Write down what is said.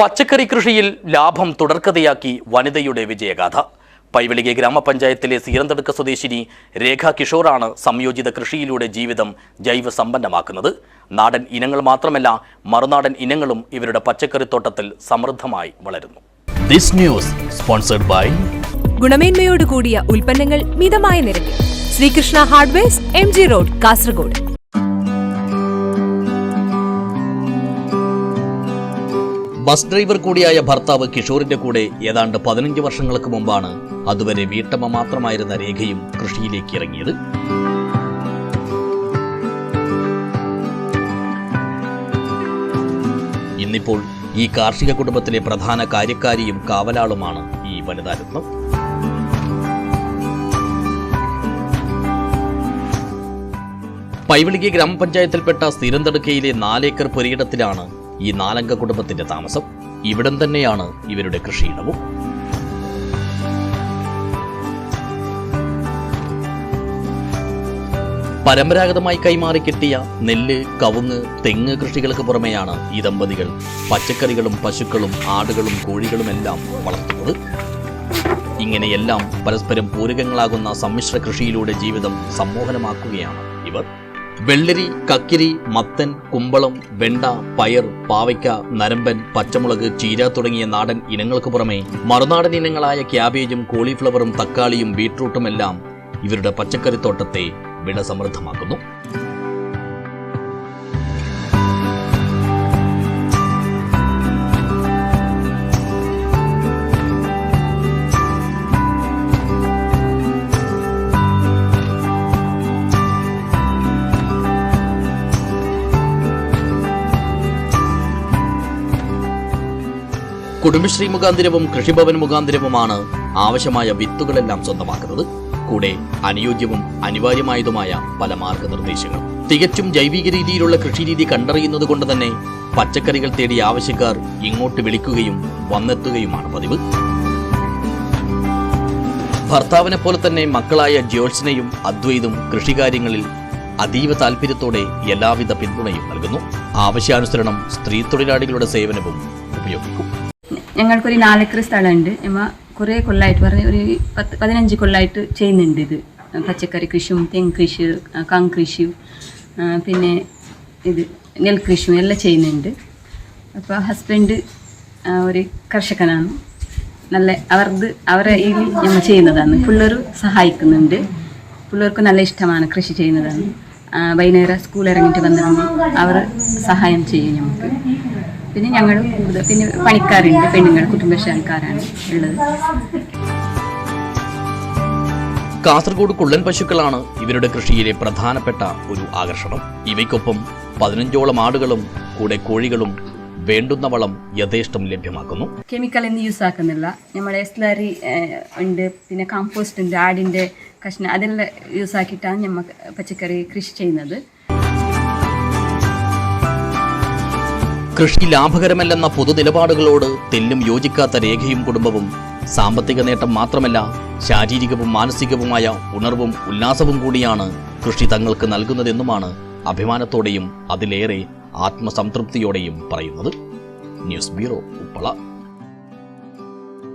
പച്ചക്കറി കൃഷിയിൽ ലാഭം തുടർക്കഥയാക്കി വനിതയുടെ വിജയഗാഥ. പൈവളികെ ഗ്രാമപഞ്ചായത്തിലെ സീരന്തടുക്ക സ്വദേശിനി രേഖ കിഷോറാണ് സംയോജിത കൃഷിയിലൂടെ ജീവിതം ജൈവ സമ്പന്നമാക്കുന്നത് നാടൻ ഇനങ്ങൾ മാത്രമല്ല മറുനാടൻ ഇനങ്ങളും ഇവരുടെ പച്ചക്കറിത്തോട്ടത്തിൽ സമൃദ്ധമായി വളരുന്നു. ദിസ് ന്യൂസ് സ്പോൺസർഡ് ബൈ ഗുണമേന്മയോട് കൂടിയ ഉൽപ്പന്നങ്ങൾ മിതമായ നിരക്കിൽ. Sreekrishna hardware M G road Kasaragod. Bus driver കൂടിയായ ഭർത്താവ് കിഷോറിന്റെ കൂടെ ഏതാണ്ട് പതിനഞ്ച് വർഷങ്ങൾക്ക് മുമ്പാണ് അതുവരെ വീട്ടമ്മ മാത്രമായിരുന്ന രേഖയും കൃഷിയിലേക്ക് ഇറങ്ങിയത്. ഇന്നിപ്പോൾ ഈ കാർഷിക കുടുംബത്തിലെ പ്രധാന കാര്യക്കാരിയും കാവലാളുമാണ് ഈ വനിതാരത്നം. പൈവിളികി ഗ്രാമപഞ്ചായത്തിൽപ്പെട്ട സ്ഥിരന്തടുക്കയിലെ നാലേക്കർ പുരയിടത്തിലാണ് ഈ നാലംഗ കുടുംബത്തിന്റെ താമസം ഇവിടം തന്നെയാണ് ഇവരുടെ കൃഷിയിടവും. പരമ്പരാഗതമായി കൈമാറി കിട്ടിയ നെല്ല് കവുങ്ങ് തെങ്ങ് കൃഷികൾക്ക് പുറമെയാണ് ഈ ദമ്പതികൾ പച്ചക്കറികളും പശുക്കളും ആടുകളും കോഴികളുമെല്ലാം വളർത്തുന്നത്. ഇങ്ങനെയെല്ലാം പരസ്പരം പൂരകങ്ങളാകുന്ന സമ്മിശ്ര കൃഷിയിലൂടെ ജീവിതം സമ്മോഹനമാക്കുകയാണ് ഇവർ. വെള്ളരി കക്കിരി മത്തൻ കുമ്പളം വെണ്ട പയർ പാവയ്ക്ക നരമ്പൻ പച്ചമുളക് ചീര തുടങ്ങിയ നാടൻ ഇനങ്ങൾക്ക് പുറമെ മറുനാടൻ ഇനങ്ങളായ ക്യാബേജും കോളിഫ്ലവറും തക്കാളിയും ബീട്രൂട്ടുമെല്ലാം ഇവരുടെ പച്ചക്കറിത്തോട്ടത്തെ വിട കുടുംബശ്രീ മുഖാന്തിരവും കൃഷിഭവൻ മുഖാന്തിരവുമാണ് ആവശ്യമായ വിത്തുകളെല്ലാം സ്വന്തമാക്കുന്നത്. കൂടെ അനുയോജ്യവും അനിവാര്യമായതുമായ പല മാർഗനിർദ്ദേശങ്ങളും. തികച്ചും ജൈവിക രീതിയിലുള്ള കൃഷിരീതി കണ്ടറിയുന്നത് കൊണ്ട് തന്നെ പച്ചക്കറികൾ തേടി ആവശ്യക്കാർ ഇങ്ങോട്ട് വിളിക്കുകയും വന്നെത്തുകയുമാണ് പതിവ്. ഭർത്താവിനെ പോലെ തന്നെ മക്കളായ ജ്യോത്സനയും അദ്വൈതും കൃഷികാര്യങ്ങളിൽ അതീവ താല്പര്യത്തോടെ എല്ലാവിധ പിന്തുണയും നൽകുന്നു. ആവശ്യാനുസരണം സ്ത്രീ തൊഴിലാളികളുടെ സേവനവും ഉപയോഗിക്കും. ഞങ്ങൾക്കൊരു നാലേക്കർ സ്ഥലമുണ്ട്. നമ്മ കുറേ കൊല്ലമായിട്ട് പറഞ്ഞ ഒരു പത്ത് പതിനഞ്ച് കൊല്ലമായിട്ട് ചെയ്യുന്നുണ്ട് ഇത്. പച്ചക്കറി കൃഷിയും തെങ്ങ് കൃഷി കങ് കൃഷിയും പിന്നെ ഇത് നെൽകൃഷിയും എല്ലാം ചെയ്യുന്നുണ്ട്. അപ്പോൾ ഹസ്ബൻഡ് ഒരു കർഷകനാണ്. നല്ല അവർക്ക് അവരെ ഇതിൽ നമ്മൾ ചെയ്യുന്നതാണ്. പിള്ളേർ സഹായിക്കുന്നുണ്ട്. പിള്ളേർക്ക് നല്ല ഇഷ്ടമാണ് കൃഷി ചെയ്യുന്നതാണ്. വൈകുന്നേരം സ്കൂൾ ഇറങ്ങിയിട്ട് വന്നിരുന്നു അവർ സഹായം ചെയ്യും നമുക്ക് പിന്നെ ഞങ്ങൾ കൂടുതൽ പിന്നെ പണിക്കാരുണ്ട് പെണ്ണുങ്ങൾ കുടുംബശ്രീ ആൾക്കാരാണ് ഉള്ളത്. കാസർഗോഡ് കുള്ളൻ പശുക്കളാണ് ഇവരുടെ കൃഷിയിലെ പ്രധാനപ്പെട്ട ഒരു ആകർഷണം. ഇവയ്ക്കൊപ്പം പതിനഞ്ചോളം ആടുകളും കൂടെ കോഴികളും വേണ്ടുന്ന വളം യഥേഷ്ടം ലഭ്യമാക്കുന്നു. കെമിക്കൽ ഒന്നും യൂസ് ആക്കുന്നില്ല. നമ്മുടെ സ്ലറി ഉണ്ട് പിന്നെ കമ്പോസ്റ്റ് ഉണ്ട് ആടിന്റെ കഷ്ണം അതെല്ലാം യൂസ് ആക്കിയിട്ടാണ് നമ്മൾ പച്ചക്കറി കൃഷി ചെയ്യുന്നത്. കൃഷി ലാഭകരമല്ലെന്ന പൊതു നിലപാടുകളോട് തെല്ലും യോജിക്കാത്ത രേഖയും കുടുംബവും സാമ്പത്തിക നേട്ടം മാത്രമല്ല ശാരീരികവും മാനസികവുമായ ഉണർവും ഉല്ലാസവും കൂടിയാണ് കൃഷി തങ്ങൾക്ക് നൽകുന്നതെന്നുമാണ് അഭിമാനത്തോടെയും അതിലേറെ ആത്മസംതൃപ്തിയോടെയും പറയുന്നത്. News bureau Uppala.